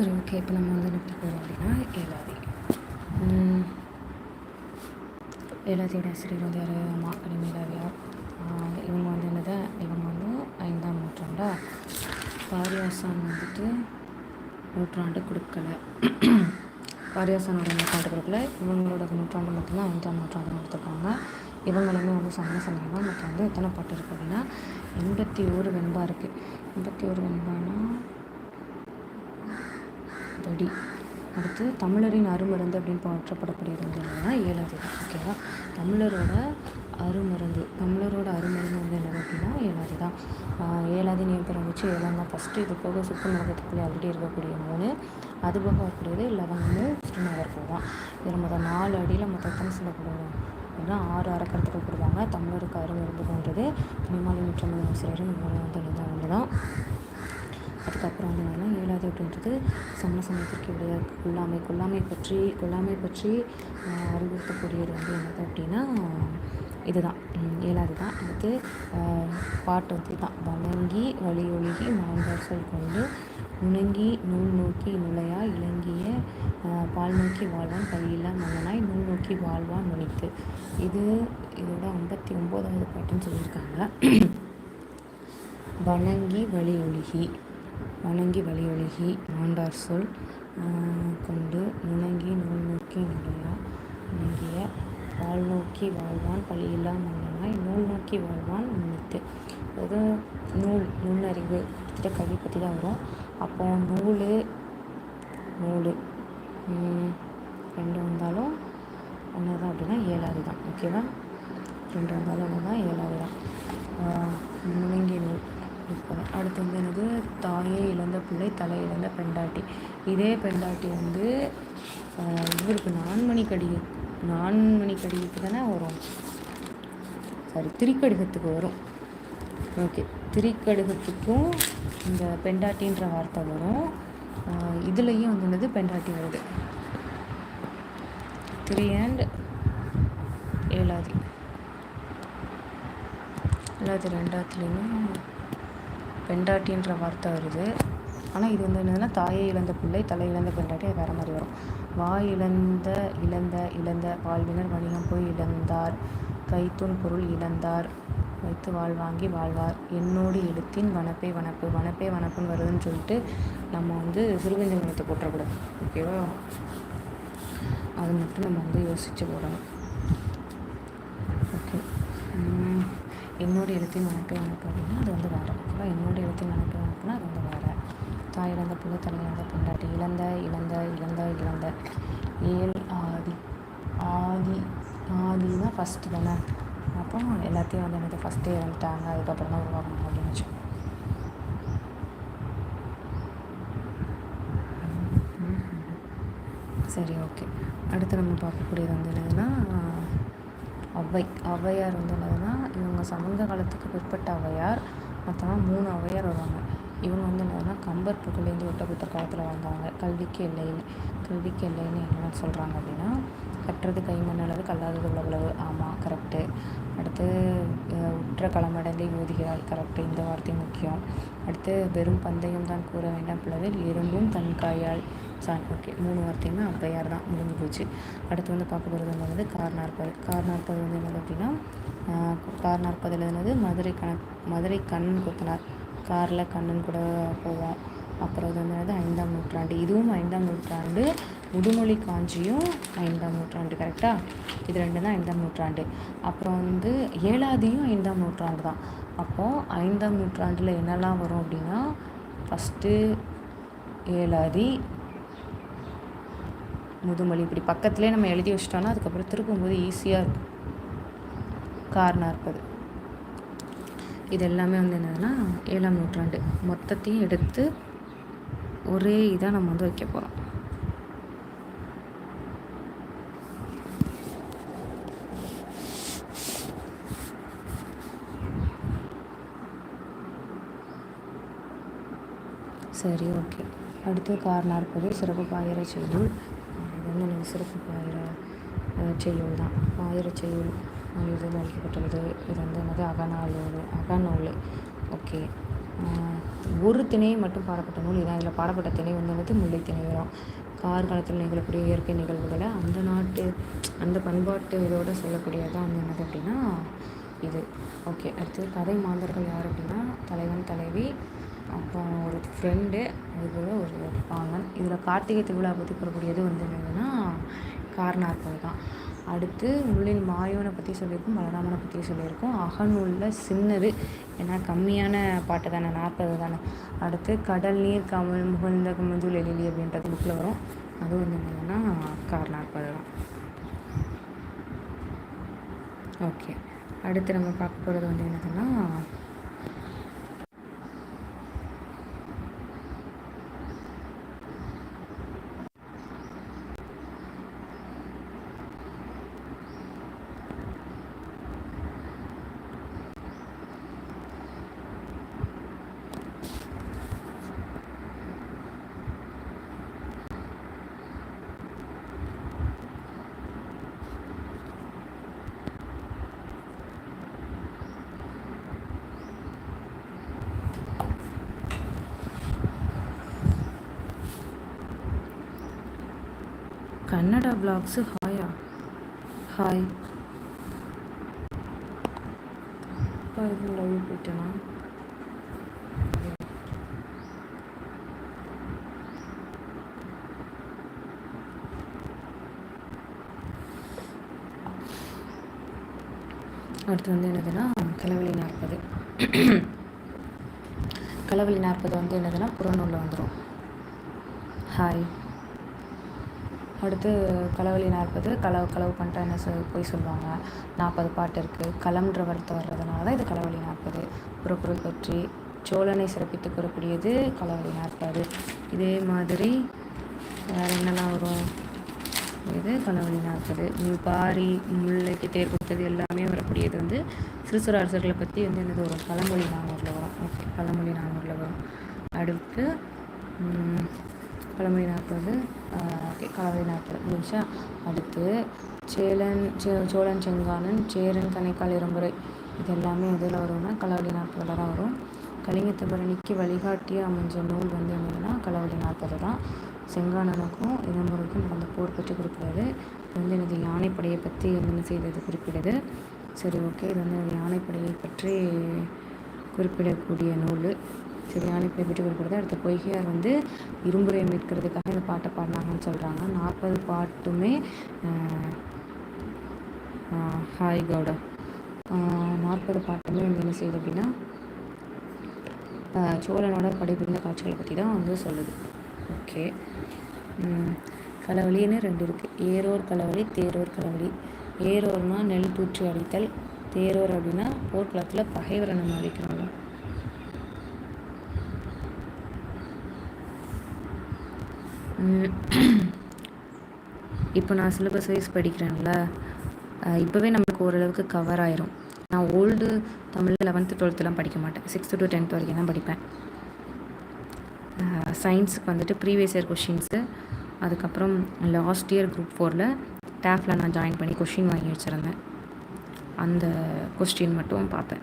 சரி ஓகே இப்போ நம்ம வந்து என்ன போகிறோம் அப்படின்னா ஏலாதி ஏலாதியோட ஆசிரியர் வந்து யார் அம்மா கனிமேலாவியார் இவங்க வந்து என்னது? இவங்க வந்து ஐந்தாம் நூற்றாண்டா? பாரியாசான் வந்துட்டு நூற்றாண்டு கொடுக்கல. பாரியாசானோட நூற்றாண்டு கொடுக்கல இவங்களோட நூற்றாண்டு மட்டும்தான் ஐந்தாம் நூற்றாண்டு கொடுத்துருக்காங்க. இவங்களுமே வந்து சமண சமயம் தான் வந்து எத்தனை பாட்டு இருக்குது அப்படின்னா எண்பத்தி ஒரு வெண்பா இருக்குது எண்பத்தி ஒரு வெண்பானா படி. அடுத்து தமிழரின் அருமருந்து அப்படின்னு போற்றப்படக்கூடியது வந்து என்னென்னா ஏழாவது ஓகேவா தமிழரோட அருமருந்து தமிழரோட அருமருந்து வந்து என்னது அப்படின்னா ஏழாவது தான். ஏழாவது நேம் வச்சு ஏழாம் தான். ஃபஸ்ட்டு இது போக சுத்த நடக்கத்துக்குள்ளே ஆல்ரெடி இருக்கக்கூடிய மூணு அது போக வரக்கூடியது லவங்கமும் திருநகர்பூ தான். இதில் மொத்தம் நாலு அடியில் மொத்தம் எத்தனை சொல்லப்படுவோம் அப்படின்னா ஆறு அறக்கருத்துக்கள் கொடுப்பாங்க தமிழருக்கு அருமருந்து போன்றது நிமாலி நூற்றம்பது ஆசிரியர் இந்த வந்து தான் அதுக்கப்புறம் வந்து என்னென்னா ஏழாவது அப்படின்றது சமண சமயத்திற்கு உடைய கொல்லாமை கொல்லாமை பற்றி கொல்லாமை பற்றி அறிவுறுத்தக்கூடியது வந்து என்னது அப்படின்னா இதுதான். உம், ஏழாவது தான். அடுத்து பாட்டு வந்து தான் வணங்கி வழியொழுகி மாண்பார் சொல் கொண்டு நுணங்கி நூல் நோக்கி நுழையா இலங்கிய பால் நோக்கி வாழ்வான் கையில்லா மன்னனாய் நூல் நோக்கி வாழ்வான் நுனித்து இது இதோட ஐம்பத்தி ஒம்போதாவது பாட்டுன்னு சொல்லியிருக்காங்க. வணங்கி வழியொழுகி. வணங்கி வழியொழுகி மாண்டார் சொல் கொண்டு முணங்கி நூல் நோக்கி நுழையா நுணங்கிய வாழ் நோக்கி வாழ்வான் பழியில்லா மன்னனாய் நூல் நோக்கி வாழ்வான் முன்னித்து அதாவது நூல் நுண்ணறிவு கிட்ட கல்வி பற்றி தான் வரும். அப்போ நூல் நூல். ரெண்டு வந்தாலும் ஒன்று தான் அப்படின்னா ஏழாவது தான். ஓகேவா? ரெண்டு வந்தாலும் ஒன்று தான் ஏழாவது தான். ஆஹ், முழங்கிய நூல். இப்போ அடுத்து வந்து என்னது? தாயே இழந்த பிள்ளை தலை இழந்த பெண்டாட்டி. இதே பெண்டாட்டி வந்து இவருக்கு நான்மணி கடி நான்மணி கடிக்கு தானே வரும்? சாரி திரிக்கடிகத்துக்கு வரும். ஓகே திரிக்கடுகத்துக்கும் இந்த பெண்டாட்டின்ற வார்த்தை வரும். இதுலேயும் வந்து என்னது? பெண்டாட்டி வருது. த்ரீ அண்ட் ஏழாவது. ஏழாவது ரெண்டாத்துலேயுமே பெண்டாட்டின்ற வார்த்தை வருது. ஆனால் இது வந்து என்னதுன்னா தாயை இழந்த பிள்ளை தலை இழந்த பெண்டாட்டி அது வேறு மாதிரி வரும். வாய் இழந்த இழந்த இழந்த வாழ்வினர் வணிகம் போய் இழந்தார். கைத்துண் பொருள் இழந்தார். வைத்து வாழ் வாங்கி வாழ்வார். என்னோடு எழுத்தின் வனப்பே வனப்பு வனப்பே வனப்புன்னு வருதுன்னு சொல்லிட்டு நம்ம வந்து சிறுவஞ்சமனத்தை போட்டக்கூடாது ஓகேவா அது மட்டும் நம்ம வந்து யோசித்து போடணும். ஓகே என்னோட எழுத்தின் வனப்பே வனப்பு அப்படின்னா அது வந்து வேறு ஓகேவா என்னோட எழுத்தின் வனப்பே வனப்புனா அது வந்து வேறு தாய் இழந்த பிள்ளை தலை இழந்த இழந்த இழந்த இழந்த. இழந்த ஏழு ஆதி ஆதி ஆதினா ஃபஸ்ட்டு தானே? அப்போ எல்லாத்தையும் வந்து எனக்கு ஃபஸ்ட்டே இறந்துட்டாங்க. அதுக்கப்புறம் தான் உருவாக்கணும் அப்படின்னு சரி ஓகே அடுத்து நம்ம பார்க்கக்கூடியது வந்து என்னதுன்னா ஔவை ஔவையார் வந்து என்னதுன்னா இவங்க சமூக காலத்துக்கு பிற்பட்ட ஔவையார் மொத்தமாக மூணு ஔவையார் வருவாங்க. இவங்க வந்து என்னதுன்னா கம்பர் புகழேந்தி ஒட்டப்புத்தர் காலத்தில் வாழ்ந்தவங்க. கல்விக்கு எல்லைன்னு கல்விக்கு எல்லைன்னு என்ன சொல்கிறாங்க அப்படின்னா கற்றது கைமண் அளவு கல்லாதது உலகளவு. ஆமாம் கரெக்டு அடுத்து உற்ற களமடைந்து யூதிகிறாள் கரெக்டு இந்த வார்த்தை முக்கியம். அடுத்து வெறும் பந்தயம் தான் கூற வேண்டாம் பிளவில் எறும்பும் தன் காயால். San okay. மூணு வார்த்தையுமே அப்பையார் தான் முடிஞ்சு போச்சு. அடுத்து வந்து பார்க்க போகிறது வந்து என்னது? கார் நாற்பது வந்து என்னது அப்படின்னா ஆஹ், கார் மதுரை கண மதுரை கண் கொத்தனார். காரில் கண்ணன் கூட போவோம். அப்புறம் இது வந்து என்னது? ஐந்தாம் நூற்றாண்டு. இதுவும் ஐந்தாம் நூற்றாண்டு. உடுமொழி காஞ்சியும் ஐந்தாம் நூற்றாண்டு கரெக்டாக இது ரெண்டு தான் ஐந்தாம் நூற்றாண்டு. அப்புறம் வந்து ஏழாதியும் ஐந்தாம் நூற்றாண்டு தான். அப்போது ஐந்தாம் நூற்றாண்டில் என்னெல்லாம் வரும் அப்படின்னா ஃபஸ்ட்டு ஏழாதி முதுமொழி இப்படி பக்கத்துலேயே நம்ம எழுதி வச்சிட்டோன்னா அதுக்கப்புறம் திருப்பும்போது ஈஸியாக இருக்கும். காரணம் இருப்பது. இது எல்லாமே வந்து என்னதுன்னா ஏழாம் நூற்றாண்டு. மொத்தத்தையும் எடுத்து ஒரே இதாக நம்ம வந்து வைக்க போகிறோம் சரி ஓகே. அடுத்து கார் நாற்பது சிறப்பு பாயிர செய்யுள். இது வந்து சிறப்பு பாயிர செய்யுள் தான். பாயிர செய்யுள். இது அழைக்கப்பட்டுள்ளது இது வந்து என்னது அகநாளூல் அகநூல் ஓகே ஒரு திணையை மட்டும் பாடப்பட்ட நூல் இதான் இதில் பாடப்பட்ட திணை வந்து வந்து முல்லை திணை வரும் கார்காலத்தில் நிகழக்கூடிய இயற்கை நிகழ்வுகளை அந்த நாட்டு அந்த பண்பாட்டு இதோட சொல்லக்கூடியதான் வந்து என்னது அப்படின்னா இது ஓகே அடுத்தது கதை மாந்தர்கள் யார் அப்படின்னா தலைவன் தலைவி அப்புறம் ஒரு ஃப்ரெண்டு அதுபோல் ஒரு பாங்கன் இதில் கார்த்திகை திருவிழா பற்றி கூறக்கூடியது வந்து என்னதுன்னா காரணார்பது தான் அடுத்து நூலில் மாயோனை பற்றி சொல்லியிருக்கோம் பலராமனை பற்றி சொல்லியிருக்கோம். அகநூலில் சின்னது ஏன்னா கம்மியான பாட்டு தானே நாற்பது தானே. அடுத்து கடல் நீர் கமல் முகழ்ந்த கமஞ்சூல் எழிலி அப்படின்றது புக்கில் வரும். அது வந்து என்னென்னா கார் நாற்பது தான் ஓகே. அடுத்து நம்ம பார்க்க போகிறது வந்து என்னதுன்னா கன்னடா பிளாக்ஸு ஹாயா ஹாய் லவ் போயிட்டேனா? அடுத்து வந்து என்னதுன்னா கலவெளி நாற்பது. கலவெளி நாற்பது வந்து என்னதுன்னா புறநூலில் வந்துடும் ஹாய் அடுத்து களவழி நாற்பது களவு களவு பண்ணிட்டா என்ன சொல் போய் சொல்லுவாங்க. நாற்பது பாட்டு இருக்குது களம்ன்ற வார்த்தை வர்றதுனால தான் இது களவழி நாற்பது புறப்பொருள் பற்றி சோழனை சிறப்பித்து கூறக்கூடியது களவழி நாற்பது இதே மாதிரி வேறு என்னெல்லாம் வரும்? இது களவழி நாற்பது பாரி முல்லைக்கு தேர் கொடுத்தது எல்லாமே வரக்கூடியது வந்து சிறுசுர அரசர்களை பற்றி வந்து என்னது வரும்? பழமொழி நானூறில் வரும். ஓகே பழமொழி நானூறில் வரும். அடுத்து பழமொழி நாற்பது ஓகே கலவை நாற்பது. முடிஞ்சா அடுத்து சேலன் சே- சோழன் செங்கானன் சேரன் கணைக்கால் இரும்புரை இது எல்லாமே எதில் வரும்னா களவழி நாற்பதில் தான் வரும். கலிங்கத்த பரணிக்கு வழிகாட்டிய அமைஞ்ச நூல் வந்து என்னதுன்னா களவழி நாற்பது தான். செங்கானனுக்கும் இரும்புரைக்கும் நடந்த போர் பற்றி குறிப்பிடுது இது வந்து எனது யானைப்படையை பற்றி என்ன செய்தது குறிப்பிடுது. சரி ஓகே இது வந்து யானைப்படையை பற்றி குறிப்பிடக்கூடிய நூல். சரி யானைப்படை விட்டு குறிப்பிடுது அடுத்த பொய்கையார் வந்து இரும்புரை மீட்கிறதுக்காக இந்த பாட்டை பாடினாங்கன்னு சொல்கிறாங்க நாற்பது பாட்டுமே ஹாய் கவுடா. நாற்பது பாட்டுமே வந்து என்ன செய்யுது அப்படின்னா சோழனோட படைபுரிந்த காட்சிகளை பற்றி தான் வந்து சொல்லுது. ஓகே. கலவழின்னு ரெண்டு இருக்குது ஏரோர் கலவழி தேரோர் கலவழி ஏரோர்னால் நெல் தூற்றி அடித்தல் தேரோர் அப்படின்னா போர்க்களத்தில் பகைவரை நம்ம அழிக்கிறோம்ல. இப்போ நான் சிலபஸ் வைஸ் படிக்கிறேன்ல இப்போவே நம்மளுக்கு ஓரளவுக்கு கவர் ஆயிரும். நான் ஓல்டு தமிழ் லெவன்த்து டுவெல்த்துலாம் படிக்க மாட்டேன். சிக்ஸ்த்து டு டென்த் வரைக்கும் தான் படிப்பேன். சயின்ஸுக்கு வந்துட்டு ப்ரீவியஸ் இயர் கொஷின்ஸு அதுக்கப்புறம் லாஸ்ட் இயர் குரூப் ஃபோரில் டேஃபில் நான் ஜாயின் பண்ணி கொஷின் வாங்கி வச்சுருந்தேன். அந்த கொஸ்டின் மட்டும் பார்ப்பேன்.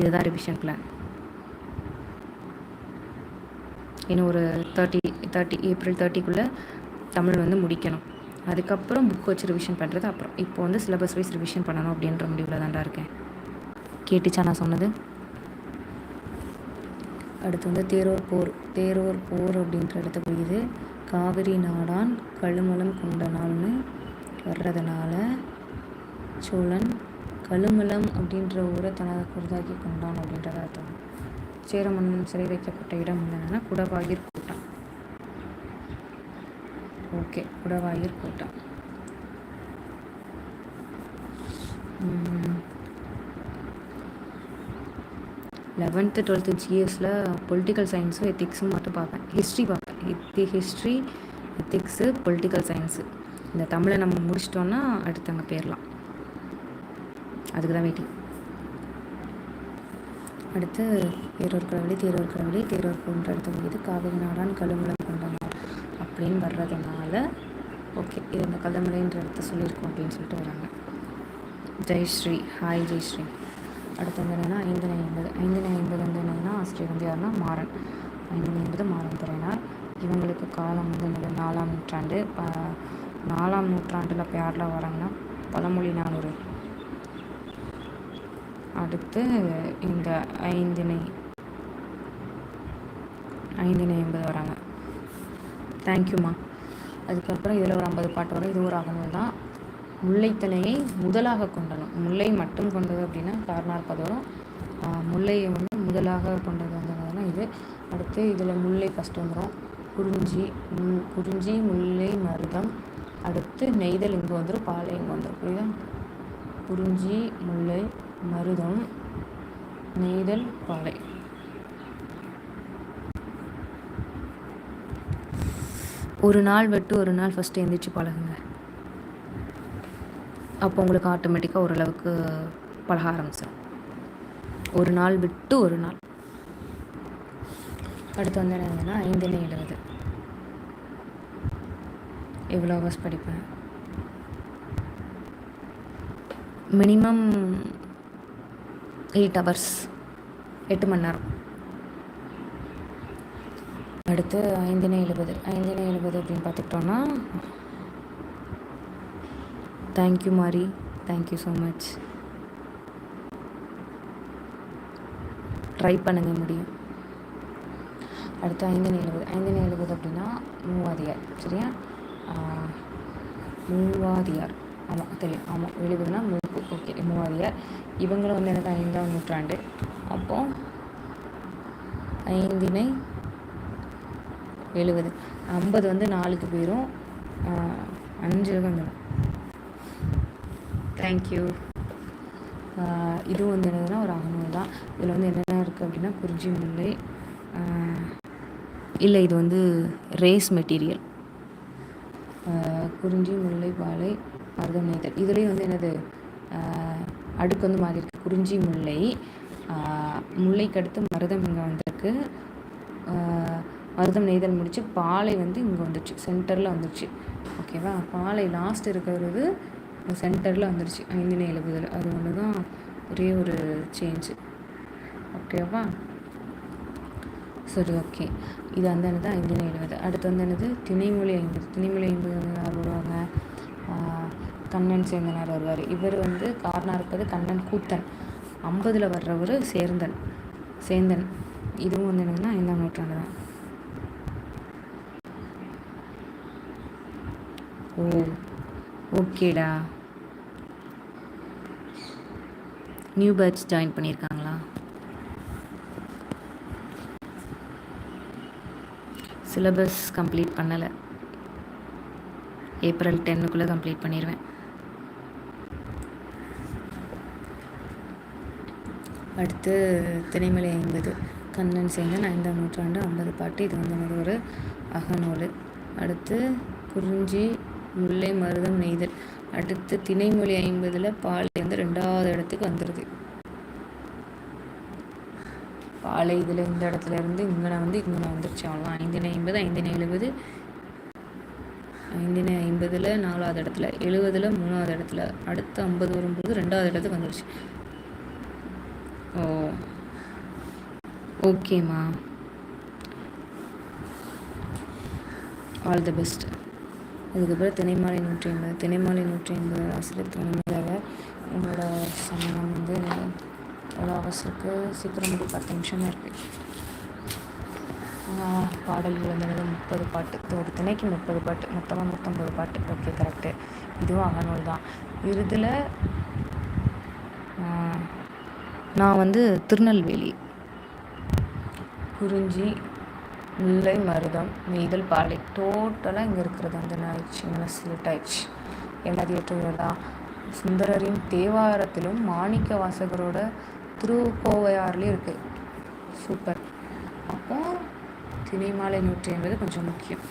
இதுதான் ரிவிஷன் பிளான் இன்னும் ஒரு தேர்ட்டி தேர்ட்டி ஏப்ரல் தேர்ட்டிக்குள்ளே தமிழ் வந்து முடிக்கணும். அதுக்கப்புறம் புக் வச்சு ரிவிஷன் பண்ணுறது அப்புறம். இப்போ வந்து சிலபஸ் வைஸ் ரிவிஷன் பண்ணணும் அப்படின்ற முடிவில் தான்டா இருக்கேன். கேட்டுச்சா நான் சொன்னது? அடுத்து வந்து தேரோர் போர் தேரோர் போர் அப்படின்ற இடத்த குறிக்குது காவிரி நாடான் கழுமலம் கொண்ட நாள்னு வர்றதுனால சோழன் கழுமலம் அப்படின்ற ஊரை தனது குருதாக்கி கொண்டான் அப்படின்றத அர்த்தம். சேரமன்னன் சிறை வைக்கப்பட்ட இடம் என்னன்னா குடவாயிர் கோட்டம் ஓகே குடவாயிர் கோட்டம் லெவன்த்து டுவெல்த்து ஜிஎஸில் பொலிட்டிக்கல் சயின்ஸும் எத்திக்ஸும் மட்டும் பார்ப்பேன். ஹிஸ்ட்ரி பார்ப்பேன். History history ethics political science இந்த தமிழை நம்ம முடிச்சிட்டோன்னா அடுத்தவங்க பேரலாம் அதுக்கு தான் வெயிட்டிங் அடுத்து தேரோர் கடவுளி தேரோர் கடவுளி தேரோர் போன்ற இடத்த முடியுது காவிரி நாடான் கழுமலம் கொண்டனர் அப்படின்னு வர்றதுனால ஓகே இது இந்த கழுமலைன்ற இடத்த சொல்லியிருக்கோம் அப்படின்னு சொல்லிட்டு வராங்க. ஜெய்ஸ்ரீ ஹாய் ஜெய்ஸ்ரீ அடுத்து வந்து என்னென்னா ஐந்தினை ஐம்பது ஐந்தினை ஐம்பது வந்து என்னென்னா ஆசிரியர் வந்து யாருன்னா மாறன். ஐந்தனை ஐம்பது மாறன் துறையினார். இவங்களுக்கு காலம் வந்து நாலாம் நூற்றாண்டு. நாலாம் நூற்றாண்டில் இப்போ யாரெலாம் வராங்கன்னா பழமொழி அடுத்து இந்த ஐந்தினை ஐந்தினை எண்பது வராங்க. தேங்க்யூம்மா அதுக்கப்புறம் இதில் ஒரு ஐம்பது பாட்டு வரும். இது ஒரு அகநூல் தான். முல்லைத்தனையை முதலாக கொண்டணும் முல்லை மட்டும் கொண்டது அப்படின்னா காரணார்ப்பது வரும். முல்லையை வந்து முதலாக கொண்டது வந்ததுனா இது. அடுத்து இதில் முல்லை ஃபஸ்ட்டு வந்துடும் குறிஞ்சி முல் குறிஞ்சி முல்லை மருதம். அடுத்து நெய்தல் இங்கே வந்துடும் பாலை இங்கே வந்துடும் புரியுதா? குறிஞ்சி முல்லை மருதம் நெய்தல் பாலை. ஒரு நாள் விட்டு ஒரு நாள் ஃபஸ்ட்டு எழுந்திரிச்சு பழகுங்க. அப்போ உங்களுக்கு ஆட்டோமேட்டிக்காக ஓரளவுக்கு பழக ஆரம்பிச்சிடும் ஒரு நாள் விட்டு ஒரு நாள். அடுத்து வந்து என்னதுன்னா ஐந்தினை எழுபது எவ்வளோ ஹவர்ஸ் படிப்பேன்? மினிமம் எயிட் ஹவர்ஸ் எட்டு மணி நேரம். அடுத்து ஐந்தினை எழுபது ஐந்தினை எழுபது அப்படின்னு பார்த்துக்கிட்டோன்னா தேங்க்யூ மாரி thank you so much try பண்ணுங்க முடியும். அடுத்து ஐந்தினை எழுபது ஐந்தினை எழுபது அப்படின்னா மூவாதியார் சரியா? மூவாதியார். ஆமாம் தெரியும். ஆமாம் எழுபதுனா மூ ஓகே இவங்களும் வந்து எனக்கு ஐந்தாம் நூற்றாண்டு. அப்போ ஐந்தினை எழுபது. ஐம்பது வந்து நாலுக்கு போயிடும் அஞ்சு வந்துடும் தேங்க்யூ இதுவும் வந்து என்னதுன்னா ஒரு அகநூல் தான். இதில் வந்து என்னென்ன இருக்குது அப்படின்னா குறிஞ்சி முல்லை இல்லை இது வந்து ரேஸ் மெட்டீரியல் குறிஞ்சி முல்லை பாலை மருதம் நெய்தல் இதுலேயும் வந்து என்னது? அடுக்கு வந்து மாறி இருக்குது குறிஞ்சி முல்லை முல்லைக்கு அடுத்து மருதம் இங்கே வந்திருக்கு. மருதம் நெய்தல் முடித்து பாலை வந்து இங்கே வந்துடுச்சு சென்டரில் வந்துடுச்சு ஓகேவா? பாலை லாஸ்ட் இருக்கிறது சென்டரில் வந்துடுச்சு ஐந்தினை எழுபதில். அது ஒன்று தான் ஒரே ஒரு சேஞ்சு ஓகேவா? சரி ஓகே இது அந்த என்னது ஐந்தினை எழுபது. அடுத்து வந்து என்னது? திணைமொழி ஐம்பது. திணைமொழி ஐம்பது யார் வருவாங்க கண்ணன் சேந்தனார் வருவார். இவர் வந்து காரணம் இருப்பது கண்ணன் கூத்தன். ஐம்பதில் வர்றவர் சேர்ந்தன் சேந்தன். இதுவும் வந்து என்னென்னா ஐந்தாம் நூற்றாண்டு தான். ஓ ஓகேடா. நியூ பேட்ச் ஜாயின் பண்ணியிருக்காங்களா? சிலபஸ் கம்ப்ளீட் பண்ணலை. ஏப்ரல் டென்னுக்குள்ளே கம்ப்ளீட் பண்ணிடுவேன் அடுத்து திணைமலை ஐம்பது கண்ணன் சேந்தன் ஐந்தாம் நூற்றாண்டு ஐம்பது பாட்டு. இது வந்து ஒரு அகநூல். அடுத்து குறிஞ்சி முல்லை மருதம் நெய்தல். அடுத்து திணைமொழி ஐம்பதில் பாலை வந்து ரெண்டாவது இடத்துக்கு வந்துடுது பாலை இதில் இந்த இடத்துல இருந்து இங்கே வந்து இங்கே வந்துருச்சு. அவ்வளோ ஐந்தினை ஐம்பது ஐந்தினை எழுபது. ஐந்தினை ஐம்பதில் நாலாவது இடத்துல எழுபதில் மூணாவது இடத்துல அடுத்து ஐம்பது வரும்போது ரெண்டாவது இடத்துக்கு வந்துருச்சு. ஓ. ஓகேம்மா ஆல் தி பெஸ்ட் அதுக்கப்புறம் தினைமாலை நூற்றி ஐம்பது. தினைமாலை நூற்றி ஐம்பது ஆசிரியர் துணைமையாக உங்களோட சமயம் வந்து எவ்வளோ அவசருக்கு சீக்கிரம் முடி பத்து நிமிஷம் இருக்குது பாடல்கள் வந்து முப்பது பாட்டு. ஒரு திணைக்கு முப்பது பாட்டு. மொத்தமாக நூற்றம்பது பாட்டு. ஓகே கரெக்டு இதுவும் அகநூல் தான். இறுதியில் நான் வந்து திருநெல்வேலி. குறிஞ்சி முல்லை மருதம் நெய்தல் பாலை. டோட்டலாக இங்கே இருக்கிறது வந்து என்ன ஆயிடுச்சு ஸ்லிட் ஆயிடுச்சு. எல்லாத்தையும் தான் சுந்தரரின் தேவாரத்திலும் மாணிக்க வாசகரோட திருக்கோவையார்லேயும் இருக்குது சூப்பர் அப்போ திணைமாலை நூற்றி ஐம்பது கொஞ்சம் முக்கியம்.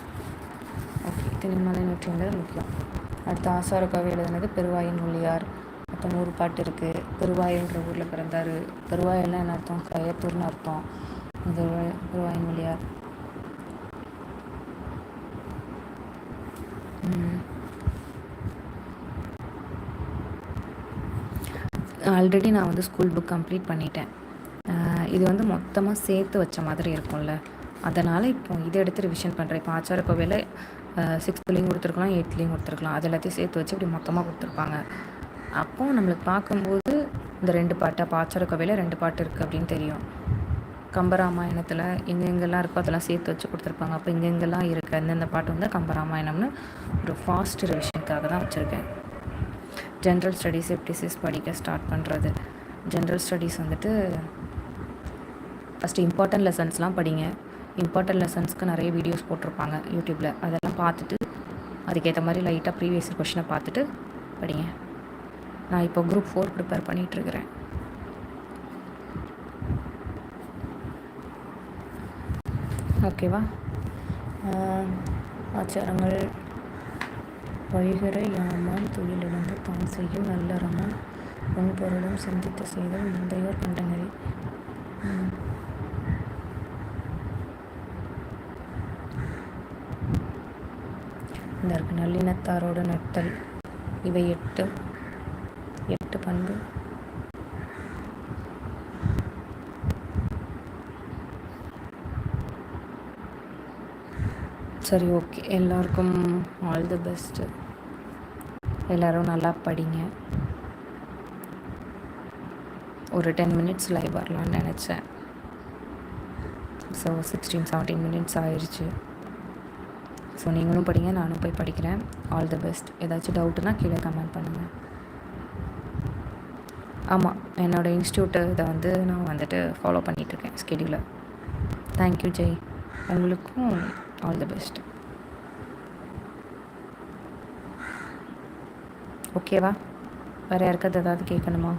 ஓகே திணைமாலை நூற்றி ஐம்பது முக்கியம். அடுத்து ஆசாரக்காவை எழுதுனது பெருவாயின் மொழியார் அப்போ நூறு பாட்டு இருக்குது பெருவாயின்ற ஊரில் பிறந்தார். பெருவாயெல்லாம் என்ன அர்த்தம்? கயத்தூர்னு அர்த்தம். இது பெருவாயின் மொழியார் ஆல்ரெடி நான் வந்து ஸ்கூல் புக் கம்ப்ளீட் பண்ணிட்டேன். இது வந்து மொத்தமாக சேர்த்து வச்ச மாதிரி இருக்கும்ல. அதனால் இப்போ இதை எடுத்து ரிவிஷன் பண்ணுறேன் இப்போ ஆச்சார கோவையில் சிக்ஸ்த்துலேயும் கொடுத்துருக்கலாம் எயித்துலேயும் கொடுத்துருக்கலாம். அது எல்லாத்தையும் சேர்த்து வச்சு இப்படி மொத்தமாக கொடுத்துருப்பாங்க. அப்போது நம்மளுக்கு பார்க்கும்போது இந்த ரெண்டு பாட்டை? அப்போ கோவையில் ரெண்டு பாட்டு இருக்குது அப்படின்னு தெரியும். கம்பராமாயணத்தில் எங்கெங்கெல்லாம் இருக்கோ அதெல்லாம் சேர்த்து வச்சு கொடுத்துருப்பாங்க. அப்போ எங்கெங்கெல்லாம் இருக்குது அந்தந்த பாட்டு வந்து கம்பராமாயணம்னு ஒரு ஃபாஸ்ட் ரிவிஷனுக்காக தான் வச்சுருக்கேன். ஜென்ரல் ஸ்டடீஸ் எப்டிசிஸ் படிக்க ஸ்டார்ட் பண்ணுறது ஜென்ரல் ஸ்டடீஸ் வந்துட்டு ஃபஸ்ட்டு இம்பார்ட்டன்ட் லெசன்ஸ்லாம் படிங்க. இம்பார்ட்டன்ட் லெசன்ஸ்க்கு நிறைய வீடியோஸ் போட்டிருப்பாங்க யூடியூப்பில் அதெல்லாம் பார்த்துட்டு அதுக்கேற்ற மாதிரி லைட்டாக ப்ரீவியஸ் கொஷினை பார்த்துட்டு படிங்க. நான் இப்போ குரூப் ஃபோர் ப்ரிப்பேர் பண்ணிகிட்ருக்கிறேன் ஓகேவா ஆச்சாரங்கள். வைகரை யாமான் தொழிலிருந்து தான் செய்யும் நல்லறமும் பொருளும் சிந்தித்து செய்தல் முந்தையோர் கண்டனரி. இதற்கு நல்லினத்தாரோடு நட்டல் இவை எட்டு எட்டு பண்பு. சரி ஓகே. எல்லாருக்கும் ஆல் தி பெஸ்ட்டு எல்லோரும் நல்லா படிங்க. ஒரு டென் மினிட்ஸ் லைவ் வரலான்னு நினச்சேன். ஸோ சிக்ஸ்டீன் செவன்டீன் மினிட்ஸ் ஆயிடுச்சு ஸோ நீங்களும் படிங்க நானும் போய் படிக்கிறேன். ஆல் தி பெஸ்ட் ஏதாச்சும் டவுட்டுனா கீழே கமெண்ட் பண்ணுங்கள் ஆமாம் என்னோடய இன்ஸ்டியூட்டு இதை வந்து நான் வந்துட்டு ஃபாலோ பண்ணிகிட்ருக்கேன் ஸ்கெடியூலை தேங்க்யூ ஜெய் உங்களுக்கும் ஆல் தி பெஸ்ட் ஓகேவா வேறு யாருக்காவது ஏதாவது கேட்கணுமா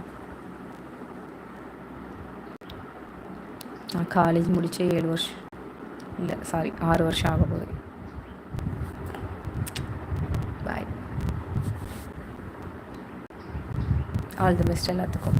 நான் காலேஜ் முடித்து ஏழு வருஷம் இல்லை சாரி ஆறு வருஷம் ஆக போகுது பாய் ஆல் தி பெஸ்ட் எல்லாத்துக்கும்.